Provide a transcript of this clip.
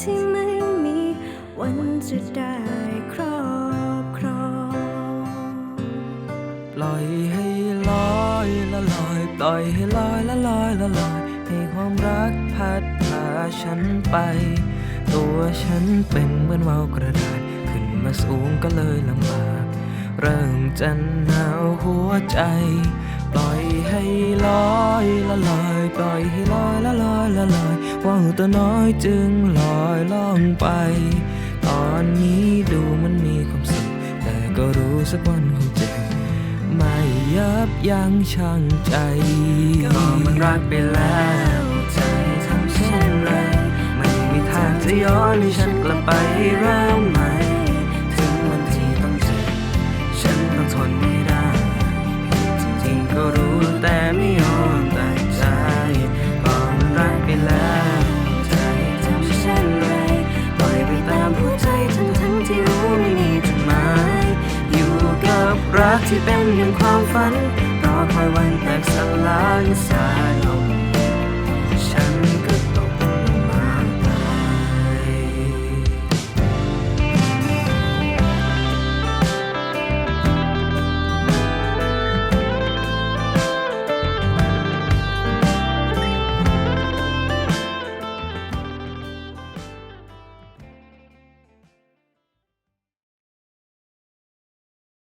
ที่ไม่มีวันจะได้ครอบครองปล่อยให้ลอยละลอย ปล่อยให้ลอยละลอยละลอยให้ความรักพัดพาฉันไป ตัวฉันเป็นเหมือนว่าวกระดาษ ขึ้นมาสูงก็เลยลำบาก เริ่มจะหนาวหัวใจ ปล่อยให้ลอยละลอย ปล่อยให้ลอยละลอยละลอย ว่าวตัวน้อยจึงลอยล่องไป ตอนนี้ดูมันมีความสุข แต่ก็รู้สักวันคงเจ็บไม่ยับยั้งชั่งใจก็มันรักไปแล้วจะใจทำเช่นไร ไม่มีทางจะย้อนให้ฉันกลับไปเริ่ม รักที่เป็นอย่างความฝัน รอคอยวันแตกสลายสาย